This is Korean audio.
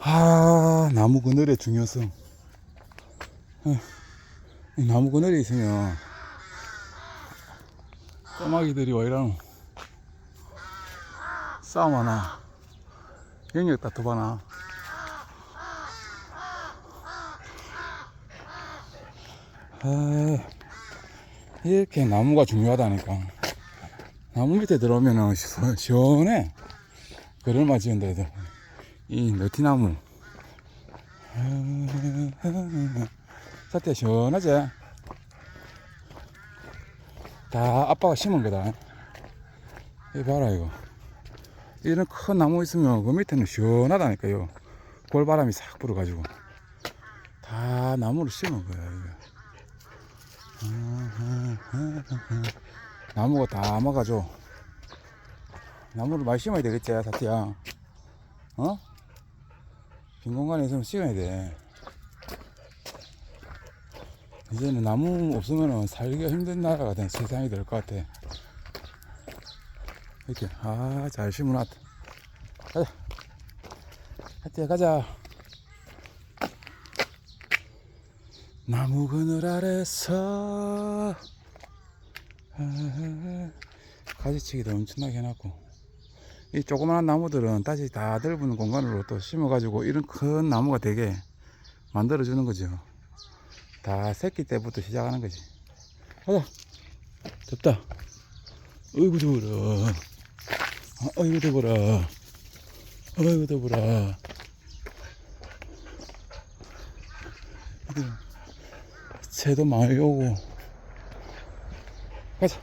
아, 나무 그늘의 중요성. 어, 이 나무 그늘이 있으면 까마귀들이 와 이러노 싸움하나 영역 다투바나. 아, 이렇게 나무가 중요하다니까. 나무 밑에 들어오면은 시- 시원해. 그늘만 지은데도 이 너티나무. 사태 시원하지? 다 아빠가 심은 거다. 이 봐라 이거. 이런 큰 나무 있으면 그 밑에는 시원하다니까요. 골바람이 싹 불어가지고. 다 나무를 심은 거야 이거. 나무가 다 막아줘. 나무를 많이 심어야 되겠지 사태야. 어? 빈 공간에 있으면 심어야 돼. 이제는 나무 없으면 살기가 힘든 나라가 된 세상이 될 것 같아. 이렇게. 아 잘 심어놨다 가자. 하트야 가자. 나무 그늘 아래서. 아, 가지치기도 엄청나게 해놨고 이 조그마한 나무들은 다시 다 넓은 공간으로 또 심어가지고 이런 큰 나무가 되게 만들어주는 거죠. 다 새끼 때부터 시작하는 거지. 가자. 덥다. 어이구 더워라. 아, 어이구 더워라. 어이구 더워라. 새도 많이 오고. 가자